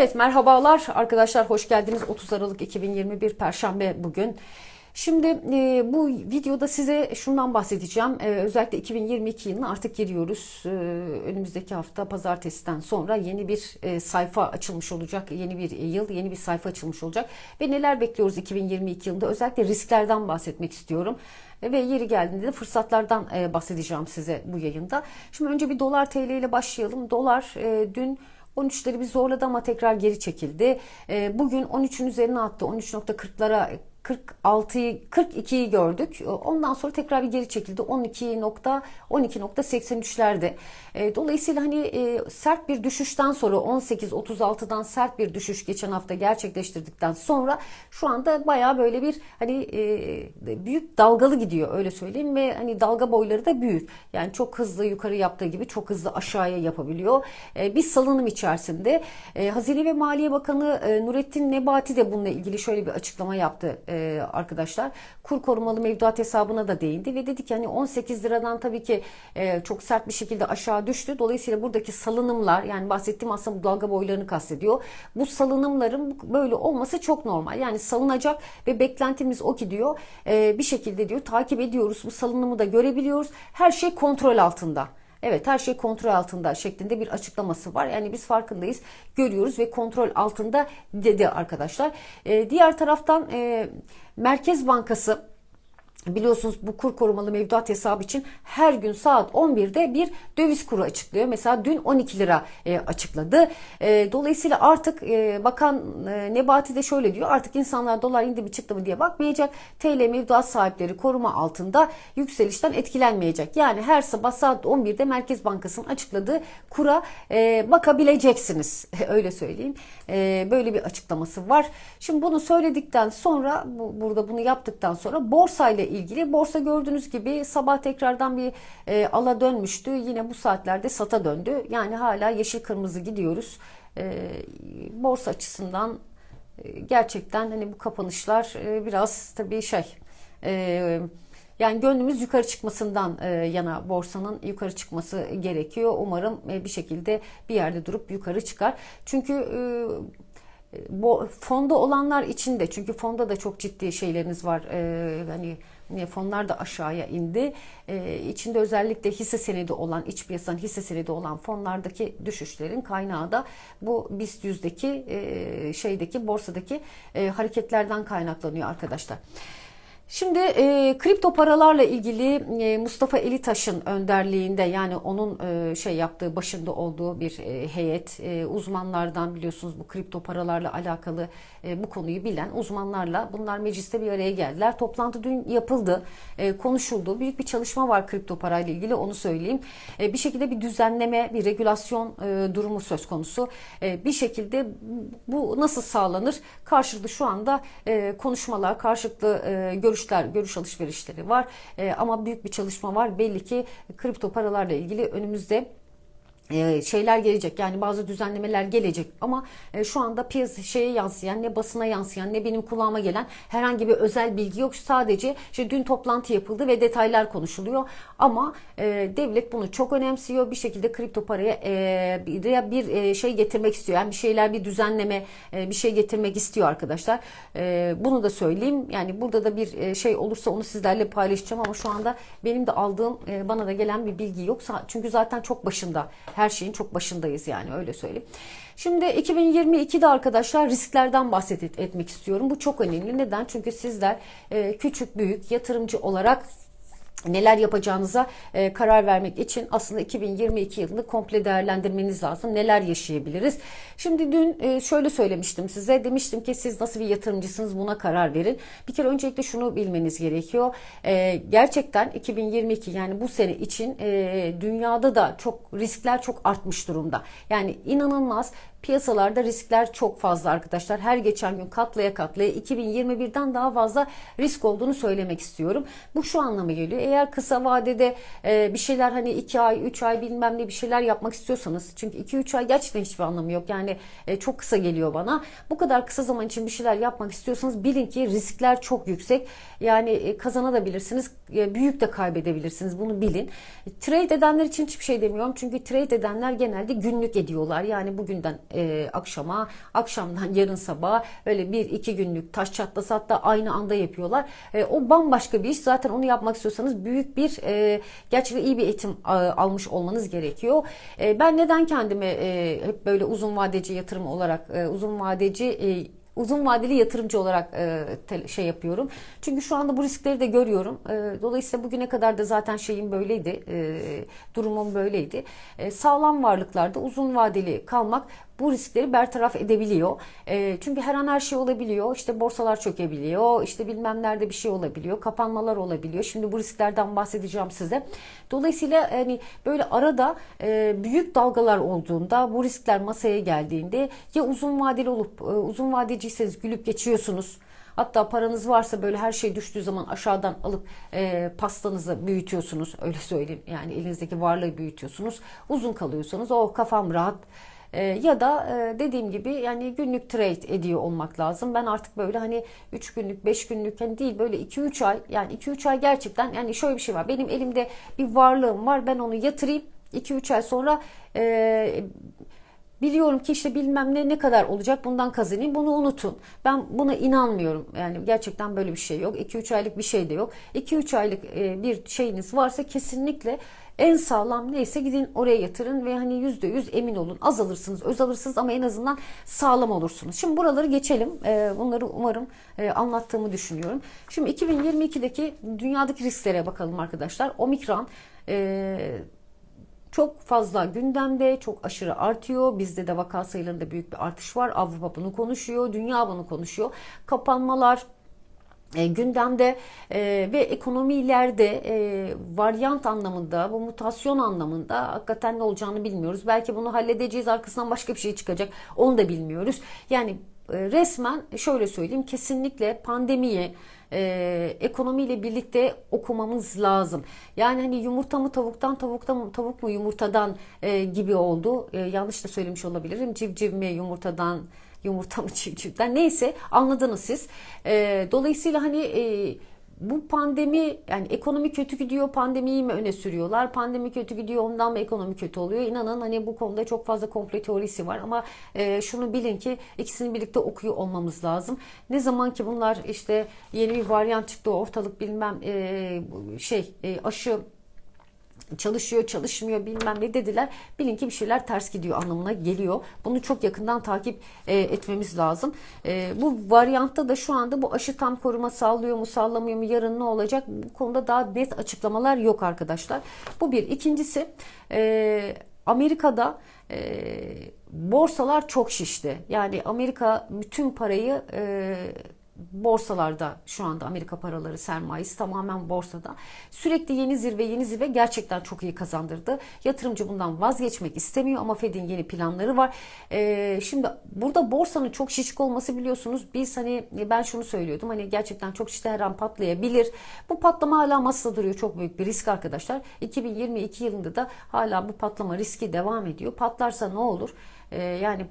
Evet merhabalar arkadaşlar hoş geldiniz 30 Aralık 2021 Perşembe bugün. Şimdi e, bu videoda size şundan bahsedeceğim. E, özellikle 2022 yılına artık giriyoruz. E, önümüzdeki hafta pazartesiden sonra yeni bir e, sayfa açılmış olacak. Yeni bir yıl, yeni bir sayfa açılmış olacak. Ve neler bekliyoruz 2022 yılında? Özellikle risklerden bahsetmek istiyorum. E, Ve yeri geldiğinde de fırsatlardan e, bahsedeceğim size bu yayında. Şimdi önce bir dolar TL ile başlayalım. Dolar e, dün 13'leri bir zorladı ama tekrar geri çekildi. E, Bugün 13'ün üzerine attı. 13.40'lara 46'yı 42'yi gördük. Ondan sonra tekrar bir geri çekildi. 12 nokta 12.83'lerde. E, Dolayısıyla hani e, sert bir düşüşten sonra 18.36'dan sert bir düşüş geçen hafta gerçekleştirdikten sonra şu anda baya böyle bir hani e, büyük dalgalı gidiyor öyle söyleyeyim ve hani dalga boyları da büyük. Yani çok hızlı yukarı yaptığı gibi çok hızlı aşağıya yapabiliyor. E, bir salınım içerisinde. Hazine ve Maliye Bakanı e, Nurettin Nebati de bununla ilgili şöyle bir açıklama yaptı e, arkadaşlar. Kur korumalı mevduat hesabına da değindi ve dedi ki hani 18 liradan tabii ki e, çok sert bir şekilde aşağı düştü. Dolayısıyla buradaki salınımlar yani bahsettiğim aslında bu dalga boylarını kastediyor. Bu salınımların böyle olması çok normal. Yani salınacak ve beklentimiz o ki diyor e, bir şekilde diyor takip ediyoruz. Bu salınımı da görebiliyoruz. Her şey kontrol altında. Evet her şey kontrol altında şeklinde bir açıklaması var. Yani biz farkındayız, görüyoruz ve kontrol altında dedi arkadaşlar. Ee, diğer taraftan e, Merkez Bankası Biliyorsunuz bu kur korumalı mevduat hesabı için her gün saat 11'de bir döviz kuru açıklıyor. Mesela dün 12 lira e, açıkladı. E, dolayısıyla artık e, Bakan e, Nebati de şöyle diyor. Artık insanlar dolar indi mi çıktı mı diye bakmayacak. TL mevduat sahipleri koruma altında yükselişten etkilenmeyecek. Yani her sabah saat 11'de Merkez Bankası'nın açıkladığı kura e, bakabileceksiniz. Öyle söyleyeyim. E, böyle bir açıklaması var. Şimdi bunu söyledikten sonra bu, burada bunu yaptıktan sonra borsa ile ilgili borsa gördüğünüz gibi sabah tekrardan bir e, ala dönmüştü. Yine bu saatlerde sata döndü. Yani hala yeşil kırmızı gidiyoruz. E, borsa açısından e, gerçekten hani bu kapanışlar e, biraz tabii şey e, yani gönlümüz yukarı çıkmasından e, yana borsanın yukarı çıkması gerekiyor. Umarım e, bir şekilde bir yerde durup yukarı çıkar. Çünkü e, bu fonda olanlar için de çünkü fonda da çok ciddi şeyleriniz var. Ee, hani fonlar da aşağıya indi. Ee, içinde özellikle hisse senedi olan, iç piyasanın hisse senedi olan fonlardaki düşüşlerin kaynağı da bu BIST yüzdeki e, şeydeki borsadaki e, hareketlerden kaynaklanıyor arkadaşlar. Şimdi e, kripto paralarla ilgili e, Mustafa Elitaş'ın önderliğinde yani onun e, şey yaptığı başında olduğu bir e, heyet e, uzmanlardan biliyorsunuz bu kripto paralarla alakalı e, bu konuyu bilen uzmanlarla bunlar mecliste bir araya geldiler. Toplantı dün yapıldı, e, konuşuldu. Büyük bir çalışma var kripto parayla ilgili onu söyleyeyim. E, bir şekilde bir düzenleme, bir regülasyon e, durumu söz konusu. E, bir şekilde bu nasıl sağlanır? Karşılıklı şu anda e, konuşmalar, karşılıklı e, görüş görüşler, görüş alışverişleri var. E, ama büyük bir çalışma var. Belli ki kripto paralarla ilgili önümüzde şeyler gelecek. Yani bazı düzenlemeler gelecek. Ama e, şu anda piyasa şeye yansıyan ne basına yansıyan ne benim kulağıma gelen herhangi bir özel bilgi yok. Sadece işte dün toplantı yapıldı ve detaylar konuşuluyor. Ama e, devlet bunu çok önemsiyor. Bir şekilde kripto paraya bir şey getirmek istiyor. Yani bir şeyler bir düzenleme bir şey getirmek istiyor arkadaşlar. Bunu da söyleyeyim. Yani burada da bir şey olursa onu sizlerle paylaşacağım. Ama şu anda benim de aldığım bana da gelen bir bilgi yok. Çünkü zaten çok başında her şeyin çok başındayız yani öyle söyleyeyim. Şimdi 2022'de arkadaşlar risklerden bahsetmek istiyorum. Bu çok önemli. Neden? Çünkü sizler küçük büyük yatırımcı olarak neler yapacağınıza e, karar vermek için aslında 2022 yılını komple değerlendirmeniz lazım. Neler yaşayabiliriz? Şimdi dün e, şöyle söylemiştim size. Demiştim ki siz nasıl bir yatırımcısınız buna karar verin. Bir kere öncelikle şunu bilmeniz gerekiyor. E, gerçekten 2022 yani bu sene için e, dünyada da çok riskler çok artmış durumda. Yani inanılmaz piyasalarda riskler çok fazla arkadaşlar. Her geçen gün katlaya katlaya 2021'den daha fazla risk olduğunu söylemek istiyorum. Bu şu anlama geliyor. Eğer kısa vadede e, bir şeyler hani 2 ay, 3 ay bilmem ne bir şeyler yapmak istiyorsanız çünkü 2-3 ay gerçekten hiçbir anlamı yok. Yani e, çok kısa geliyor bana. Bu kadar kısa zaman için bir şeyler yapmak istiyorsanız bilin ki riskler çok yüksek. Yani e, kazanabilirsiniz, e, büyük de kaybedebilirsiniz. Bunu bilin. Trade edenler için hiçbir şey demiyorum. Çünkü trade edenler genelde günlük ediyorlar. Yani bugünden e, akşama, akşamdan yarın sabah öyle bir iki günlük taş çatlasa hatta aynı anda yapıyorlar. E, o bambaşka bir iş. Zaten onu yapmak istiyorsanız büyük bir e, gerçekten iyi bir eğitim e, almış olmanız gerekiyor. E, ben neden kendime e, hep böyle uzun vadeci yatırım olarak e, uzun vadeci e, uzun vadeli yatırımcı olarak e, şey yapıyorum. Çünkü şu anda bu riskleri de görüyorum. E, dolayısıyla bugüne kadar da zaten şeyim böyleydi. E, durumum böyleydi. Sağlam varlıklarda uzun vadeli kalmak bu riskleri bertaraf edebiliyor. E, çünkü her an her şey olabiliyor. İşte borsalar çökebiliyor. İşte bilmem nerede bir şey olabiliyor. Kapanmalar olabiliyor. Şimdi bu risklerden bahsedeceğim size. Dolayısıyla hani böyle arada e, büyük dalgalar olduğunda bu riskler masaya geldiğinde ya uzun vadeli olup e, uzun vadeciyseniz gülüp geçiyorsunuz. Hatta paranız varsa böyle her şey düştüğü zaman aşağıdan alıp e, pastanızı büyütüyorsunuz. Öyle söyleyeyim. Yani elinizdeki varlığı büyütüyorsunuz. Uzun kalıyorsanız o kafam rahat. E, ya da e, dediğim gibi yani günlük trade ediyor olmak lazım. Ben artık böyle hani 3 günlük 5 günlük hani değil böyle 2-3 ay yani 2-3 ay gerçekten yani şöyle bir şey var. Benim elimde bir varlığım var ben onu yatırayım 2-3 ay sonra e, Biliyorum ki işte bilmem ne ne kadar olacak bundan kazanayım bunu unutun. Ben buna inanmıyorum. Yani gerçekten böyle bir şey yok. 2-3 aylık bir şey de yok. 2-3 aylık e, bir şeyiniz varsa kesinlikle en sağlam neyse gidin oraya yatırın ve hani %100 emin olun. Az alırsınız, öz alırsınız ama en azından sağlam olursunuz. Şimdi buraları geçelim. E, Bunları umarım e, anlattığımı düşünüyorum. Şimdi 2022'deki dünyadaki risklere bakalım arkadaşlar. Omikron e, çok fazla gündemde, çok aşırı artıyor. Bizde de vaka sayılarında büyük bir artış var. Avrupa bunu konuşuyor, dünya bunu konuşuyor. Kapanmalar, e, gündemde e, ve ekonomilerde e, varyant anlamında, bu mutasyon anlamında hakikaten ne olacağını bilmiyoruz. Belki bunu halledeceğiz, arkasından başka bir şey çıkacak. Onu da bilmiyoruz. Yani e, resmen şöyle söyleyeyim, kesinlikle pandemiyi e, ekonomiyle birlikte okumamız lazım. Yani hani yumurta mı tavuktan, tavukta mı tavuk mu yumurtadan e, gibi oldu. E, yanlış da söylemiş olabilirim. Civciv mi yumurtadan yumurta mı civcivden neyse anladınız siz. E, dolayısıyla hani e, bu pandemi yani ekonomi kötü gidiyor pandemiyi mi öne sürüyorlar? Pandemi kötü gidiyor ondan mı ekonomi kötü oluyor? İnanın hani bu konuda çok fazla komple teorisi var ama e, şunu bilin ki ikisini birlikte okuyor olmamız lazım. Ne zaman ki bunlar işte yeni bir varyant çıktı ortalık bilmem e, şey e, aşı çalışıyor çalışmıyor bilmem ne dediler. Bilin ki bir şeyler ters gidiyor anlamına geliyor. Bunu çok yakından takip e, etmemiz lazım. E, bu varyantta da şu anda bu aşı tam koruma sağlıyor mu sağlamıyor mu yarın ne olacak bu konuda daha net açıklamalar yok arkadaşlar. Bu bir. İkincisi e, Amerika'da e, borsalar çok şişti. Yani Amerika bütün parayı e, borsalarda şu anda Amerika paraları sermayesi tamamen borsada. Sürekli yeni zirve yeni zirve gerçekten çok iyi kazandırdı. Yatırımcı bundan vazgeçmek istemiyor ama Fed'in yeni planları var. Ee, şimdi burada borsanın çok şişik olması biliyorsunuz biz hani ben şunu söylüyordum hani gerçekten çok şişte her an patlayabilir. Bu patlama hala masada duruyor çok büyük bir risk arkadaşlar. 2022 yılında da hala bu patlama riski devam ediyor. Patlarsa ne olur? Ee, yani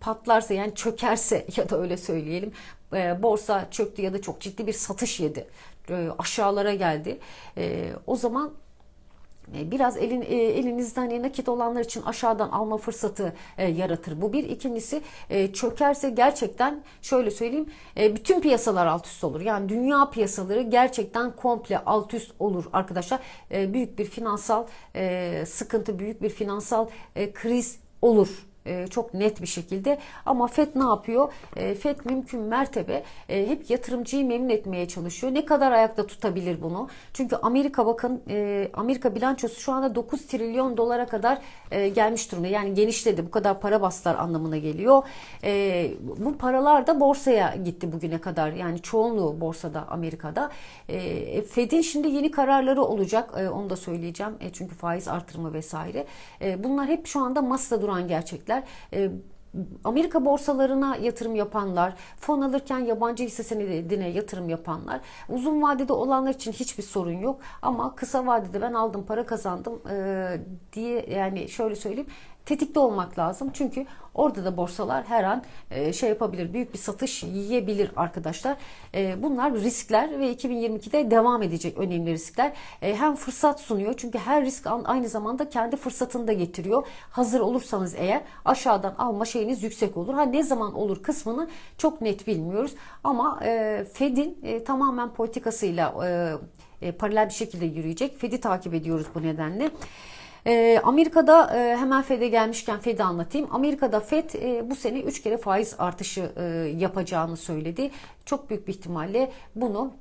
patlarsa yani çökerse ya da öyle söyleyelim e, borsa çöktü ya da çok ciddi bir satış yedi e, aşağılara geldi e, o zaman biraz elin e, elinizde hani nakit olanlar için aşağıdan alma fırsatı yaratır. Bu bir. İkincisi e, çökerse gerçekten şöyle söyleyeyim bütün piyasalar alt üst olur. Yani dünya piyasaları gerçekten komple alt üst olur arkadaşlar. Büyük bir finansal sıkıntı, büyük bir finansal kriz olur e, çok net bir şekilde. Ama FED ne yapıyor? E, FED mümkün mertebe e, hep yatırımcıyı memnun etmeye çalışıyor. Ne kadar ayakta tutabilir bunu? Çünkü Amerika bakın Amerika bilançosu şu anda 9 trilyon dolara kadar gelmiş durumda. Yani genişledi. Bu kadar para bastılar anlamına geliyor. Bu paralar da borsaya gitti bugüne kadar. Yani çoğunluğu borsada Amerika'da. Fed'in şimdi yeni kararları olacak. Onu da söyleyeceğim. Çünkü faiz artırımı vesaire. Bunlar hep şu anda masada duran gerçekler şirketler Amerika borsalarına yatırım yapanlar, fon alırken yabancı hisse senedine yatırım yapanlar, uzun vadede olanlar için hiçbir sorun yok. Ama kısa vadede ben aldım para kazandım diye yani şöyle söyleyeyim tetikte olmak lazım. Çünkü orada da borsalar her an e, şey yapabilir. Büyük bir satış yiyebilir arkadaşlar. E, bunlar riskler ve 2022'de devam edecek önemli riskler. E, hem fırsat sunuyor. Çünkü her risk aynı zamanda kendi fırsatını da getiriyor. Hazır olursanız eğer aşağıdan alma şeyiniz yüksek olur. Ha ne zaman olur kısmını çok net bilmiyoruz. Ama Fed'in tamamen politikasıyla paralel bir şekilde yürüyecek. Fed'i takip ediyoruz bu nedenle. Ee, Amerika'da e, hemen Fed'e gelmişken Fed'i anlatayım. Amerika'da Fed e, bu sene 3 kere faiz artışı e, yapacağını söyledi. Çok büyük bir ihtimalle bunu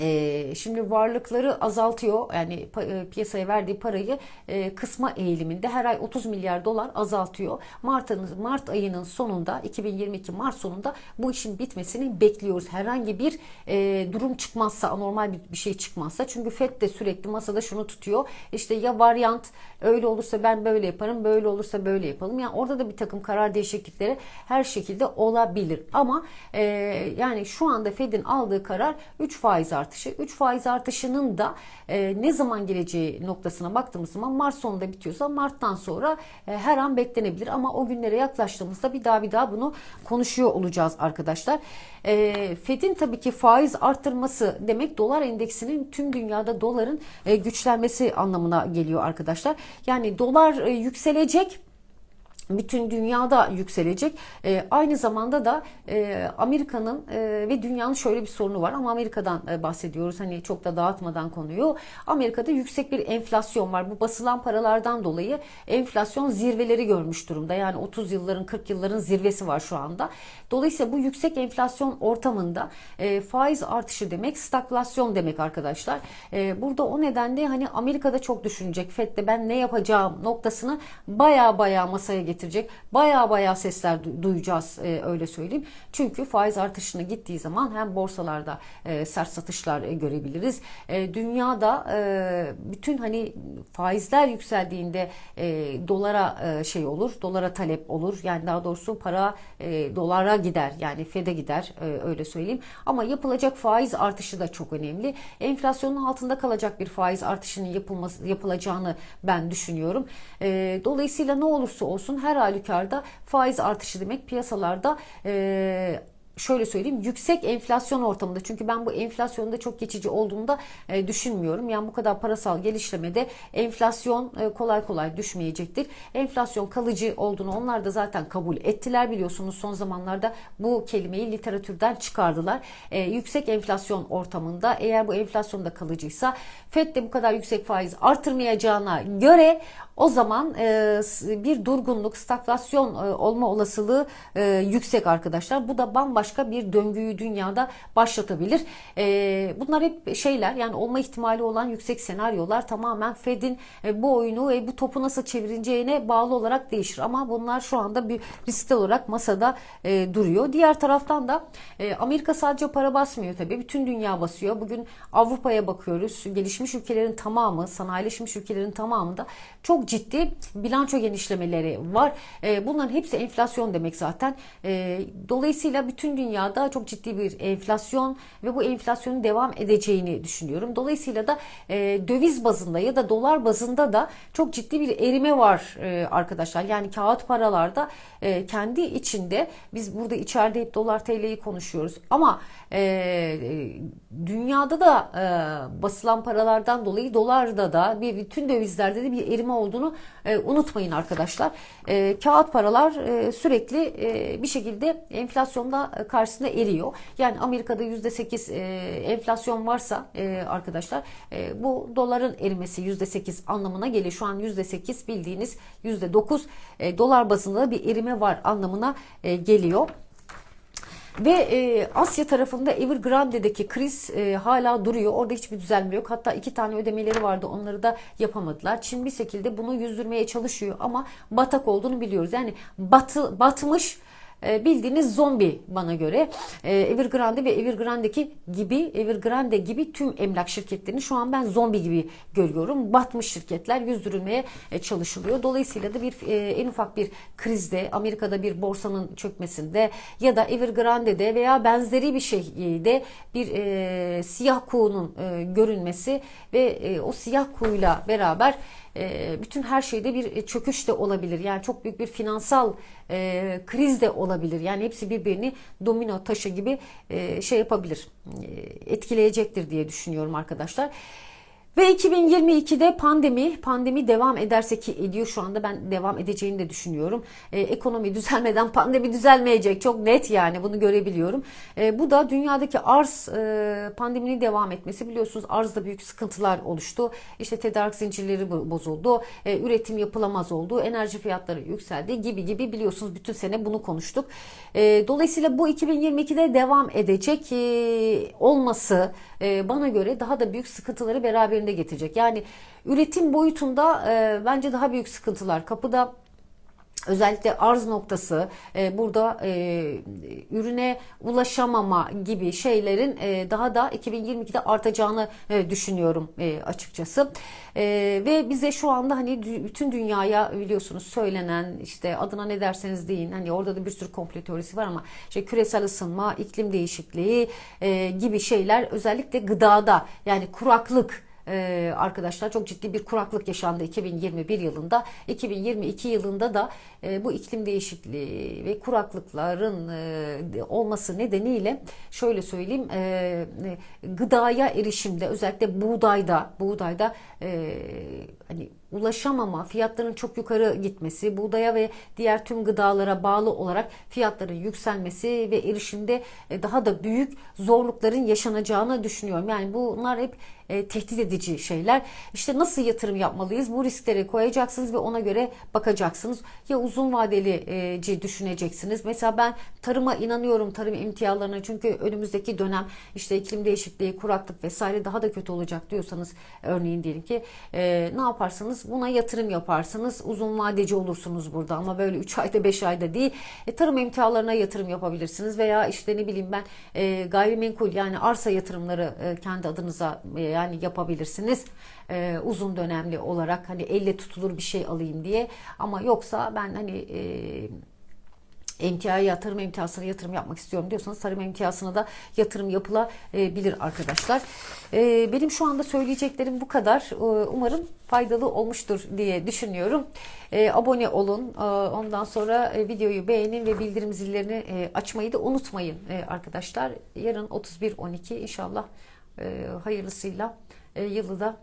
e, şimdi varlıkları azaltıyor yani e, piyasaya verdiği parayı e, kısma eğiliminde her ay 30 milyar dolar azaltıyor. Mart, Mart ayının sonunda 2022 Mart sonunda bu işin bitmesini bekliyoruz. Herhangi bir e, durum çıkmazsa anormal bir, bir şey çıkmazsa çünkü FED de sürekli masada şunu tutuyor işte ya varyant öyle olursa ben böyle yaparım böyle olursa böyle yapalım yani orada da bir takım karar değişiklikleri her şekilde olabilir ama e, yani şu anda Fed'in aldığı karar 3 faiz artışı. 3 faiz artışının da e, ne zaman geleceği noktasına baktığımız zaman Mart sonunda bitiyorsa Mart'tan sonra e, her an beklenebilir ama o günlere yaklaştığımızda bir daha bir daha bunu konuşuyor olacağız arkadaşlar. E, Fed'in tabii ki faiz arttırması demek dolar endeksinin tüm dünyada doların e, güçlenmesi anlamına geliyor arkadaşlar. Yani dolar e, yükselecek bütün dünyada yükselecek. E, aynı zamanda da e, Amerika'nın e, ve dünyanın şöyle bir sorunu var ama Amerika'dan e, bahsediyoruz. Hani çok da dağıtmadan konuyu. Amerika'da yüksek bir enflasyon var. Bu basılan paralardan dolayı enflasyon zirveleri görmüş durumda. Yani 30 yılların 40 yılların zirvesi var şu anda. Dolayısıyla bu yüksek enflasyon ortamında e, faiz artışı demek stagflasyon demek arkadaşlar. E, burada o nedenle hani Amerika'da çok düşünecek. FED'de ben ne yapacağım noktasını baya baya masaya getirecek. Baya baya sesler du- duyacağız e, öyle söyleyeyim. Çünkü faiz artışına gittiği zaman hem borsalarda e, sert satışlar e, görebiliriz. E, dünyada bütün hani faizler yükseldiğinde dolara şey olur, dolara talep olur. Yani daha doğrusu para dolara gider. Yani FED'e gider öyle söyleyeyim. Ama yapılacak faiz artışı da çok önemli. Enflasyonun altında kalacak bir faiz artışının yapılması yapılacağını ben düşünüyorum. Dolayısıyla ne olursa olsun her halükarda faiz artışı demek. Piyasalarda e, şöyle söyleyeyim yüksek enflasyon ortamında çünkü ben bu enflasyonda çok geçici olduğunu da e, düşünmüyorum. Yani bu kadar parasal gelişlemede enflasyon e, kolay kolay düşmeyecektir. Enflasyon kalıcı olduğunu onlar da zaten kabul ettiler biliyorsunuz son zamanlarda bu kelimeyi literatürden çıkardılar. E, yüksek enflasyon ortamında eğer bu enflasyon da kalıcıysa FED de bu kadar yüksek faiz artırmayacağına göre o zaman e, bir durgunluk, stagflasyon e, olma olasılığı e, yüksek arkadaşlar. Bu da bambaşka bir döngüyü dünyada başlatabilir. E, bunlar hep şeyler yani olma ihtimali olan yüksek senaryolar tamamen Fed'in e, bu oyunu ve bu topu nasıl çevireceğine bağlı olarak değişir. Ama bunlar şu anda bir riskli olarak masada e, duruyor. Diğer taraftan da e, Amerika sadece para basmıyor tabii. Bütün dünya basıyor. Bugün Avrupa'ya bakıyoruz. Gelişmiş ülkelerin tamamı, sanayileşmiş ülkelerin tamamında çok ciddi bilanço genişlemeleri var. Bunların hepsi enflasyon demek zaten. Dolayısıyla bütün dünyada çok ciddi bir enflasyon ve bu enflasyonun devam edeceğini düşünüyorum. Dolayısıyla da e, döviz bazında ya da dolar bazında da çok ciddi bir erime var e, arkadaşlar. Yani kağıt paralarda e, kendi içinde biz burada içeride hep dolar TL'yi konuşuyoruz ama e, dünyada da e, basılan paralardan dolayı dolarda da bir bütün dövizlerde de bir erime olduğunu e, unutmayın arkadaşlar. E, kağıt paralar e, sürekli e, bir şekilde enflasyonda karşısında eriyor. Yani Amerika'da %8 e, enflasyon varsa e, arkadaşlar e, bu doların erimesi %8 anlamına geliyor. Şu an %8 bildiğiniz %9 e, dolar bazında da bir erime var anlamına e, geliyor. Ve e, Asya tarafında Evergrande'deki kriz e, hala duruyor. Orada hiçbir düzelme yok. Hatta iki tane ödemeleri vardı. Onları da yapamadılar. Çin bir şekilde bunu yüzdürmeye çalışıyor ama batak olduğunu biliyoruz. Yani batı, batmış e, bildiğiniz zombi bana göre. E, Evergrande ve Evergrande'deki gibi Evergrande gibi tüm emlak şirketlerini şu an ben zombi gibi görüyorum. Batmış şirketler yüzdürülmeye e, çalışılıyor. Dolayısıyla da bir e, en ufak bir krizde Amerika'da bir borsanın çökmesinde ya da Evergrande'de veya benzeri bir şeyde bir e, siyah kuğunun e, görünmesi ve e, o siyah kuğuyla beraber bütün her şeyde bir çöküş de olabilir. Yani çok büyük bir finansal e, kriz de olabilir. Yani hepsi birbirini domino taşı gibi e, şey yapabilir, e, etkileyecektir diye düşünüyorum arkadaşlar. Ve 2022'de pandemi, pandemi devam ederse ki ediyor şu anda ben devam edeceğini de düşünüyorum. Ee, ekonomi düzelmeden pandemi düzelmeyecek çok net yani bunu görebiliyorum. Ee, bu da dünyadaki arz e, pandeminin devam etmesi biliyorsunuz arzda büyük sıkıntılar oluştu. İşte tedarik zincirleri bozuldu, e, üretim yapılamaz oldu, enerji fiyatları yükseldi gibi gibi biliyorsunuz bütün sene bunu konuştuk. E, dolayısıyla bu 2022'de devam edecek e, olması e, bana göre daha da büyük sıkıntıları beraberinde getirecek. Yani üretim boyutunda e, bence daha büyük sıkıntılar kapıda. Özellikle arz noktası e, burada e, ürüne ulaşamama gibi şeylerin e, daha da 2022'de artacağını e, düşünüyorum e, açıkçası. E, ve bize şu anda hani bütün dünyaya biliyorsunuz söylenen işte adına ne derseniz deyin hani orada da bir sürü komplo teorisi var ama işte küresel ısınma, iklim değişikliği e, gibi şeyler özellikle gıdada yani kuraklık ee, arkadaşlar çok ciddi bir kuraklık yaşandı 2021 yılında. 2022 yılında da e, bu iklim değişikliği ve kuraklıkların e, olması nedeniyle şöyle söyleyeyim e, gıdaya erişimde özellikle buğdayda buğdayda hani ulaşamama, fiyatların çok yukarı gitmesi, buğdaya ve diğer tüm gıdalara bağlı olarak fiyatların yükselmesi ve erişimde daha da büyük zorlukların yaşanacağını düşünüyorum. Yani bunlar hep e, tehdit edici şeyler. İşte nasıl yatırım yapmalıyız? Bu riskleri koyacaksınız ve ona göre bakacaksınız. Ya uzun vadeli düşüneceksiniz. Mesela ben tarıma inanıyorum, tarım imtiyalarına çünkü önümüzdeki dönem işte iklim değişikliği, kuraklık vesaire daha da kötü olacak diyorsanız örneğin diyelim ki e, ne yaparsınız? Buna yatırım yaparsınız. Uzun vadeci olursunuz burada ama böyle 3 ayda 5 ayda değil. E, tarım imtiyalarına yatırım yapabilirsiniz veya işte ne bileyim ben e, gayrimenkul yani arsa yatırımları e, kendi adınıza e, yani yapabilirsiniz. E, uzun dönemli olarak hani elle tutulur bir şey alayım diye. Ama yoksa ben hani e, emtia yatırım emtiasına yatırım yapmak istiyorum diyorsanız tarım emtiasına da yatırım yapılabilir arkadaşlar. E, benim şu anda söyleyeceklerim bu kadar. E, umarım faydalı olmuştur diye düşünüyorum. Abone olun. Ondan sonra e, videoyu beğenin ve bildirim zillerini e, açmayı da unutmayın e, arkadaşlar. Yarın 31.12 inşallah e, hayırlısıyla e, yılı da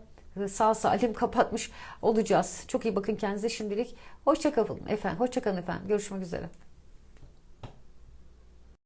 sağ salim kapatmış olacağız. Çok iyi bakın kendinize şimdilik. Hoşçakalın efendim. Hoşçakalın efendim. Görüşmek üzere.